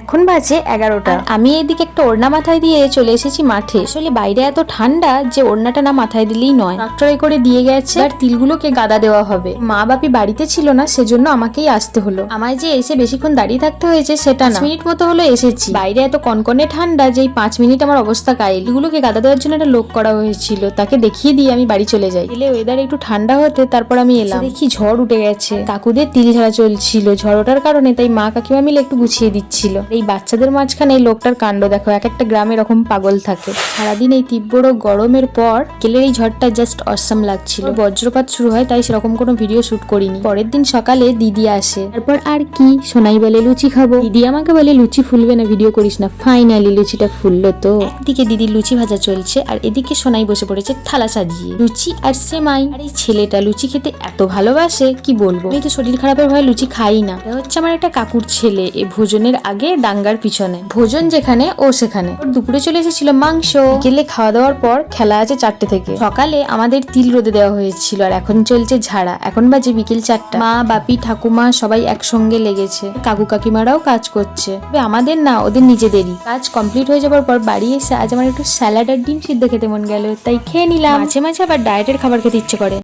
এখন বাজে এগারোটা। আমি এদিকে একটা ওড়না মাথায় দিয়ে চলে এসেছি মাঠে। আসলে বাইরে এত ঠান্ডা যে ওড়নাটা না মাথায় দিলেই নয়। ট্রাক্টরে করে দিয়ে গেছে। আর তিলগুলোকে গাদা দেওয়া হবে। মা বাপি বাড়িতে ছিল না সেজন্য আমাকেই আসতে হলো। আমায় যে এসে বেশিক্ষণ দাঁড়িয়ে থাকতে হয়েছে সেটা না। মিনিট মতো হলো এসেছি। বাইরে এত কনকনে ঠান্ডা যে পাঁচ মিনিট আমার অবস্থা কাইল এগুলোকে গাদা দেওয়ার জন্য একটা লোক করা হয়েছিল। তাকে দেখিয়ে দিয়ে আমি বাড়ি চলে যাই। এলে ওয়েদার একটু ঠান্ডা হতে তারপর আমি এলাম। দেখি ঝড় উঠে গেছে। কাকুদের তিল ঝাড়া চলছিল। ঝড় ওঠার কারণে তাই মা কাকিমা মিলে একটু গুছিয়ে দিচ্ছিল। এই বাচ্চাদের মাঝখানে এই লোকটার কাণ্ড দেখো, এক একটা গ্রামে এরকম পাগল থাকে। সারাদিন এই তীব্র গরমের পর কেলের এই ঝড়টা জাস্ট অসাম লাগছিল। বজ্রপাত শুরু হয়, তাই সেরকম কোনো ভিডিও শুট করিনি। পরের দিন সকালে দিদি আসে। তারপর আর কি? সোনাই বলে, লুচি খাব। দিদি আমাকে বলে, লুচি ফুলবে না ভিডিও করিস না। ফাইনালি লুচিটা ফুললো তো। একদিকে দিদির লুচি ভাজা চলছে, আর এদিকে সোনাই বসে পড়েছে থালা সাজিয়ে। লুচি আর সেমাই। আর এই ছেলেটা লুচি খেতে এত ভালোবাসে, কি বলব? আমি তো শরীর খারাপের ভয়ে লুচি খাই না। হচ্ছে আমার একটা কাকুর ছেলে। এ ভোজনের আগে দাঙ্গার পিছনে। ভোজন যেখানে ও সেখানে। দুপুরে চলে এসেছিল মাংস। বিকেলে খাওয়া দাওয়ার পর খেলা আছে চারটে থেকে। সকালে আমাদের তিল রোদে দেওয়া হয়েছিল আর এখন চলছে ঝাড়া। এখন বাজে বিকেল চারটা। মা, বাপি, ঠাকুমা সবাই একসঙ্গে লেগেছে। কাকু কাকিমারাও কাজ করছে। তবে আমাদের না, ওদের নিজেদেরই। কাজ কমপ্লিট হয়ে যাবার পর বাড়ি এসে আজ আমার একটু স্যালাড আর ডিম সিদ্ধ খেতে মন গেল। তাই খেয়ে নিলাম। মাঝে মাঝে আবার ডায়েটের খাবার খেতে ইচ্ছে করে।